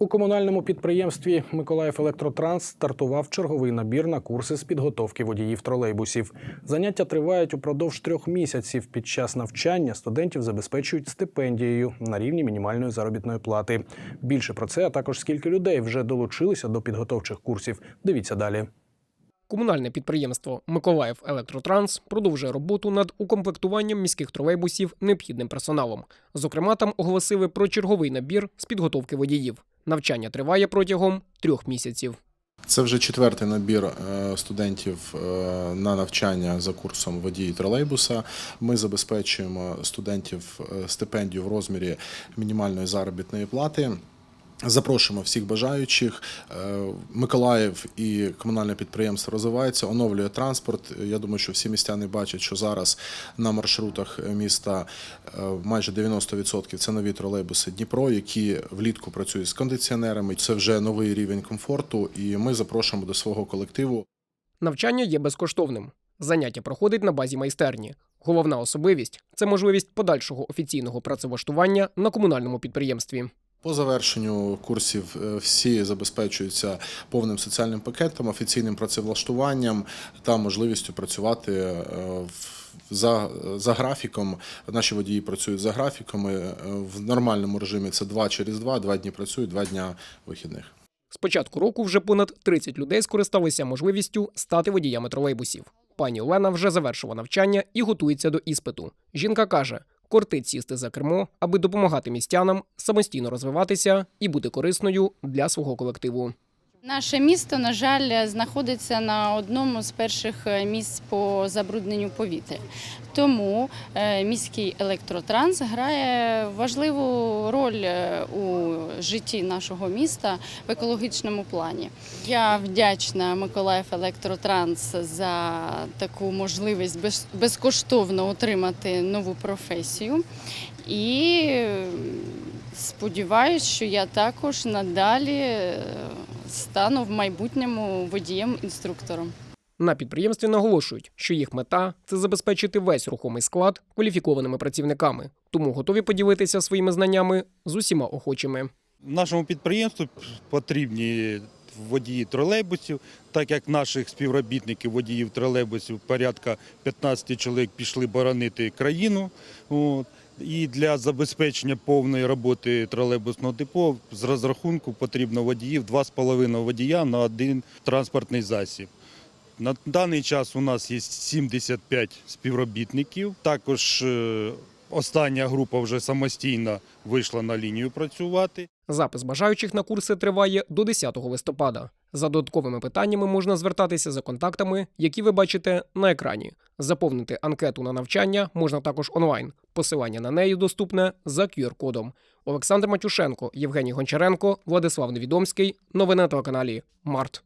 У комунальному підприємстві Миколаїв Електротранс стартував черговий набір на курси з підготовки водіїв тролейбусів. Заняття тривають упродовж трьох місяців. Під час навчання студентів забезпечують стипендією на рівні мінімальної заробітної плати. Більше про це, а також скільки людей вже долучилися до підготовчих курсів. Дивіться далі. Комунальне підприємство Миколаїв Електротранс продовжує роботу над укомплектуванням міських тролейбусів необхідним персоналом. Зокрема, там оголосили про черговий набір з підготовки водіїв. Навчання триває протягом трьох місяців. Це вже четвертий набір е, студентів е, на навчання за курсом водії тролейбуса. Ми забезпечуємо студентів е, стипендію в розмірі мінімальної заробітної плати. Запрошуємо всіх бажаючих. Е, Миколаїв і комунальне підприємство розвивається, оновлює транспорт. Я думаю, що всі містяни бачать, що зараз на маршрутах міста е, майже 90% це нові тролейбуси Дніпро, які влітку працюють з кондиціонерами. Це вже новий рівень комфорту, і ми запрошуємо до свого колективу. Навчання є безкоштовним. Заняття проходить на базі майстерні. Головна особливість це можливість подальшого офіційного працевлаштування на комунальному підприємстві. По завершенню курсів е, всі забезпечуються повним соціальним пакетом, офіційним працевлаштуванням та можливістю працювати е, за, за графіком. Наші водії працюють за графіками. Е, В нормальному режимі це два через два, два дні працюють, два дня вихідних. З початку року вже понад 30 людей скористалися можливістю стати водіями тролейбусів. Пані Олена вже завершила навчання і готується до іспиту. Жінка каже, кортить сісти за кермо, аби допомагати містянам самостійно розвиватися і бути корисною для свого колективу. Наше місто, на жаль, знаходиться на одному з перших е, місць по забрудненню повітря. Тому е, міський електротранс грає важливу роль е, у житті нашого міста в екологічному плані. Я вдячна Миколаїв Електротранс за таку можливість безкоштовно отримати нову професію. І сподіваюся, що я також надалі стану в майбутньому водієм-інструктором. На підприємстві наголошують, що їх мета це забезпечити весь рухомий склад кваліфікованими працівниками, тому готові поділитися своїми знаннями з усіма охочими. Нашому підприємству потрібні водії тролейбусів, так як наших співробітників водіїв тролейбусів порядка 15 чоловік пішли боронити країну. От. І для забезпечення повної роботи тролейбусного депо з розрахунку потрібно водіїв 2,5 водія на один транспортний засіб. На даний час у нас є 75 співробітників. Також е, остання група вже самостійно вийшла на лінію працювати. Запис бажаючих на курси триває до 10 листопада. За додатковими питаннями можна звертатися за контактами, які ви бачите на екрані. Заповнити анкету на навчання можна також онлайн. Посилання на неї доступне за QR-кодом. Олександр Матюшенко, Євгеній Гончаренко, Владислав Невідомський. Новини на телеканалі Март.